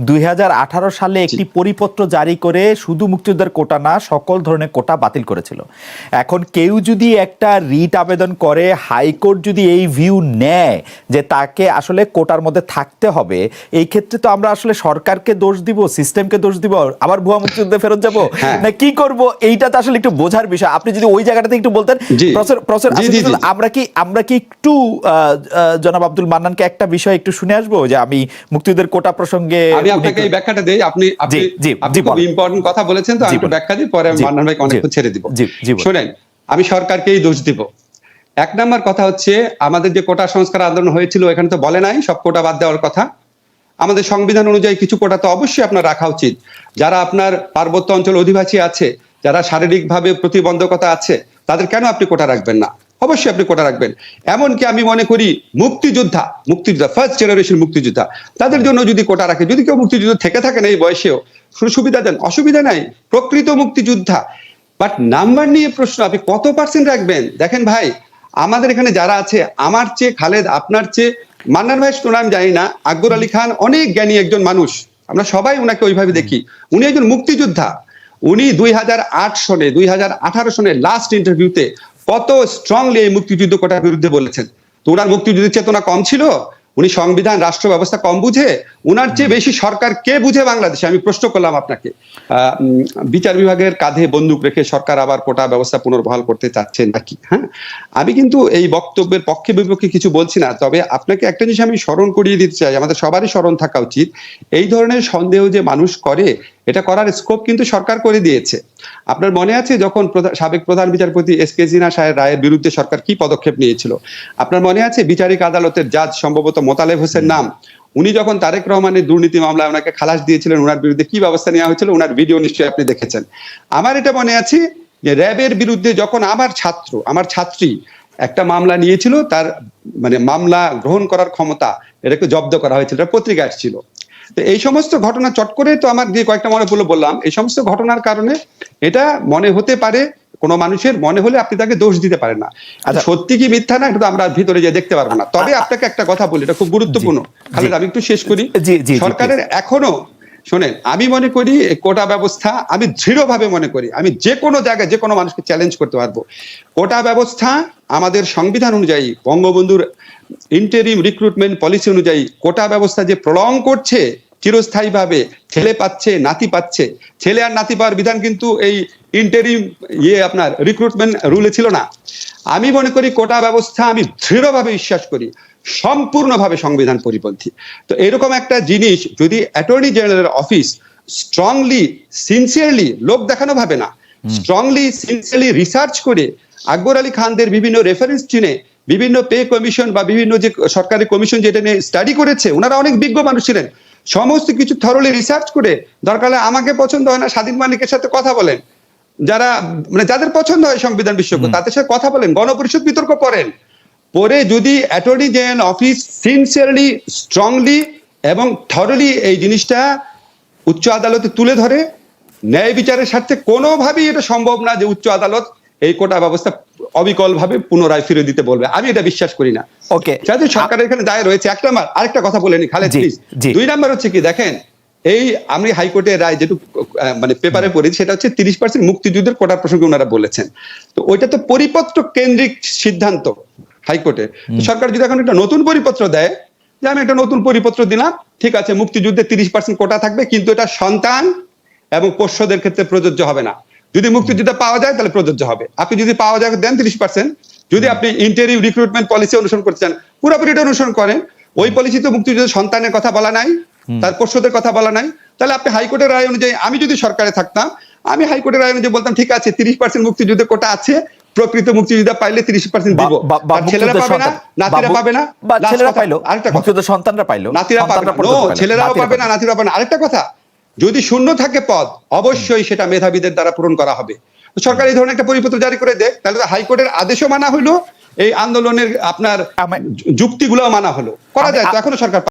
দুই হাজার আঠারো সালে একটি পরিপত্র জারি করে শুধু মুক্তিযোদ্ধার কোটা না সকল ধরনের কোটা বাতিল করেছিল এখন কেউ যদি একটা রিট আবেদন করে হাইকোর্ট যদি এই ভিউ নেয় যে তাকে আসলে কোটার মধ্যে থাকতে হবে এই ক্ষেত্রে তো আমরা আসলে সরকারকে দোষ দিব সিস্টেমকে দোষ দিব আবার ভুয়া মুক্তিযুদ্ধে ফেরত যাব হ্যাঁ। না কি করব এইটা তো আসলে একটু বোঝার বিষয় আপনি যদি ওই জায়গাটাতে একটু বলতেন। প্রফেসর-। আমরা কি আমরা কি একটু জনাব আব্দুল মান্নানকে একটা বিষয় একটু শুনে আসব যে আমি মুক্তিযুদ্ধের কোটা প্রসঙ্গে আমি আপনাকে এই ব্যাখ্যাটা দেই। আপনি আপনি খুব ইম্পর্টেন্ট কথা বলেছেন তো আমি একটু ব্যাখ্যা দিই পরে আমি মান্নান ভাইকে অনেক ছেড়ে দিব। শুনেন আমি সরকারকেই দোষ দিব। এক নম্বর কথা হচ্ছে আমাদের যে কোটা সংস্কার আন্দোলন হয়েছিল এখানে তো বলে নাই সব কোটা বাদ দেওয়ার কথা। আমাদের সংবিধান অনুযায়ী কিছু কোটা তো অবশ্যই আপনার রাখা উচিত। যারা আপনার পার্বত্য অঞ্চল অধিবাসী আছে যারা শারীরিকভাবে প্রতিবন্ধকতা আছে তাদের কেন আপনি কোটা রাখবেন না? অবশ্যই আপনি কোটা রাখবেন। এমনকি আমি মনে করি মুক্তিযোদ্ধা মুক্তিযোদ্ধা ফার্স্ট জেনারেশন মুক্তিযোদ্ধা, তাদের জন্য যদি কোটা রাখে, যদি কেউ মুক্তিযুদ্ধ থেকে থাকেন এই বয়সেও সুবিধা দেন। অসুবিধা নাই, প্রকৃত মুক্তিযোদ্ধা। বাট নাম্বার নিয়ে প্রশ্ন, আপনি কত পার্সেন্ট রাখবেন? দেখেন ভাই, আমাদের এখানে যারা আছে, আমার চেয়ে খালেদ, আপনার চেয়ে মান্নার ভাই শুনে আমি জানি না, আকবর আলী খান অনেক জ্ঞানী একজন মানুষ। আমরা সবাই ওনাকে ওইভাবে দেখি। উনি একজন মুক্তিযোদ্ধা। উনি দুই হাজার আট সনে, দুই হাজার আঠারো সনে লাস্ট ইন্টারভিউতে কত স্ট্রংলি এই মুক্তিযুদ্ধ কটার বিরুদ্ধে বলেছেন? তো ওনার মুক্তিযুদ্ধের চেতনা কম ছিল? উনি সংবিধান, রাষ্ট্র ব্যবস্থা কম বুঝে উনার চেয়ে বেশি সরকার কে বুঝে বাংলাদেশে? আমি প্রশ্ন করলাম আপনাকে। বিচার বিভাগের কাঁধে বন্দুক রেখে সরকার আবার কোটা ব্যবস্থা পুনর্বহাল করতে চাচ্ছেন নাকি? হ্যাঁ? আমি কিন্তু এই বক্তব্যের পক্ষে বিপক্ষে কিছু বলছি না তবে আপনাকে একটা জিনিস আমি স্মরণ করিয়ে দিতে চাই। আমাদের সবারই স্মরণ থাকা উচিত। এই ধরনের সন্দেহ যে মানুষ করে এটা করার স্কোপ কিন্তু সরকার করে দিয়েছে। আপনার মনে আছে যখন সাবেক প্রধান বিচারপতি এস কে জিনা সাহেব রায়ের বিরুদ্ধে সরকার কি পদক্ষেপ নিয়েছিল? আপনার মনে আছে বিচারিক আদালতের জাজ সম্ভবত মোতালেব হোসেন নাম উনি যখন তারেক রহমানের দুর্নীতি মামলায় ওনাকে খালাস দিয়েছিলেন ওনার বিরুদ্ধে কি ব্যবস্থা নেওয়া হয়েছিল ওনার ভিডিও নিশ্চয়ই আপনি দেখেছেন। আমার এটা মনে আছে যে র্যাবের বিরুদ্ধে যখন আমার ছাত্র, আমার ছাত্রী একটা মামলা নিয়েছিল, তার মানে মামলা গ্রহণ করার ক্ষমতা এটাকে জব্দ করা হয়েছিল, এটা পত্রিকা আসছিল তো এই সমস্ত ঘটনা চট করে তো আমার যে কয়েকটা মনে পড়ল বললাম, এই সমস্ত ঘটনার কারণে এটা মনে হতে পারে কোনো মানুষের মনে হলে আপনি তাকে দোষ দিতে পারেন না। আচ্ছা। সত্যি কি মিথ্যা না? এটা তো আমরা ভিতরে যে দেখতে পারব না। তবে আপনাকে একটা কথা বলি এটা খুব গুরুত্বপূর্ণ। খালেদ আমি একটু শেষ করি। সরকারের এখনও শোনেন আমি মনে করি কোটা ব্যবস্থা আমি দৃঢ়ভাবে মনে করি। আমি যে কোনো জায়গায় যে কোনো মানুষকে চ্যালেঞ্জ করতে পারব। কোটা ব্যবস্থা আমাদের সংবিধান অনুযায়ী বঙ্গবন্ধুর ইন্টারিম রিক্রুটমেন্ট পলিসি অনুযায়ী কোটা ব্যবস্থা যে প্রলং করছে চিরস্থায়ীভাবে ছেলে পাচ্ছে নাতি পাচ্ছে ছেলে আর নাতি পাওয়ার বিধান কিন্তু এই ইন্টারিম ইয়ে আপনার রিক্রুটমেন্ট রুলে ছিল না। আমি মনে করি কোটা ব্যবস্থা আমি দৃঢ়ভাবে বিশ্বাস করি সম্পূর্ণভাবে সংবিধান পরিপন্থী। তো এরকম একটা জিনিস যদি অ্যাটর্নি জেনারেলের অফিস স্ট্রংলি সিনসিয়ারলি লোক দেখানো ভাবে না স্ট্রংলি সিনসিয়ারলি রিসার্চ করে আকবর আলী খানদের বিভিন্ন রেফারেন্স চিনে বিভিন্ন পে কমিশন বা বিভিন্ন যে সরকারি কমিশন যেটা নিয়ে স্টাডি করেছে ওনারা অনেক বিজ্ঞ মানুষ ছিলেন। সমস্ত কিছু থরলি রিসার্চ করে দরকার হলে আমাকে পছন্দ হয় না স্বাধীন মালিকের সাথে কথা বলেন। যারা মানে যাদের পছন্দ হয় সংবিধান বিশেষজ্ঞ তাদের সাথে কথা বলেন গণপরিষদ বিতর্ক করেন। পরে যদি attorney general office sincerely strongly এবং থরলি এই জিনিসটা উচ্চ আদালতে তুলে ধরে ন্যায় বিচারের স্বার্থে কোনোভাবেই এটা সম্ভব না যে উচ্চ আদালত এই কোটা ব্যবস্থা অবিকল ভাবে পুনরায় ফিরে দিতে বলবে। আমি এটা বিশ্বাস করি না। ওকে সরকারের এখানে দায় রয়েছে। এক নাম্বার আরেকটা কথা বলে নি খালেদ প্লিজ। দুই নাম্বার হচ্ছে কি দেখেন এই আমি হাইকোর্টের রায় আহ, মানে পেপারে পড়েছি সেটা হচ্ছে তিরিশ পার্সেন্ট মুক্তিযুদ্ধের কোটার প্রসঙ্গে ওনারা বলেছেন। তো ওইটা তো পরিপত্র কেন্দ্রিক সিদ্ধান্ত হাইকোর্টে। সরকার যদি এখন একটা নতুন পরিপত্র দেয় যে আমি একটা নতুন পরিপত্র দিলাম ঠিক আছে মুক্তিযুদ্ধে তিরিশ পার্সেন্ট কোটা থাকবে কিন্তু এটা সন্তান এবং পোষ্যদের ক্ষেত্রে প্রযোজ্য হবে না। যদি মুক্তিযুদ্ধ পাওয়া যায় তাহলে প্রযোজ্য হবে। আপনি যদি পাওয়া যায় দেন তিরিশ পার্সেন্ট যদি আপনি ইন্টারভিউ রিক্রুটমেন্ট পলিসি অনুসরণ করতে চান পুরোপুরি এটা অনুসরণ করেন। ওই পলিসি তো মুক্তিযুদ্ধের সন্তানের কথা বলা নাই। তার পোষ্যদের কথা বলা নাই। তাহলে আপনি হাইকোর্টের রায় অনুযায়ী আমি যদি সরকারে থাকতাম আমি হাইকোর্টের রায় অনুযায়ী বলতাম ঠিক আছে তিরিশ পার্সেন্ট মুক্তিযুদ্ধে কোটা আছে প্রকৃত মুক্তিযোদ্ধা পাইলে তিরিশ পার্সেন্ট দিব। ছেলেরা পাবে না নাতিরা পাবে না ছেলেরা পাইলো আরেকটা কথা। সন্তানরা পাইলো নাতিরা পাবে না। ছেলেরাও পাবে না নাতিরা পাবে না। আরেকটা কথা যদি শূন্য থাকে পদ অবশ্যই সেটা মেধাবীদের দ্বারা পূরণ করা হবে। সরকার এই ধরনের একটা পরিপত্র জারি করে দেয় তাহলে হাইকোর্টের আদেশও মানা হলো এই আন্দোলনের আপনার যুক্তিগুলো মানা হলো। করা যায় তো এখনও সরকার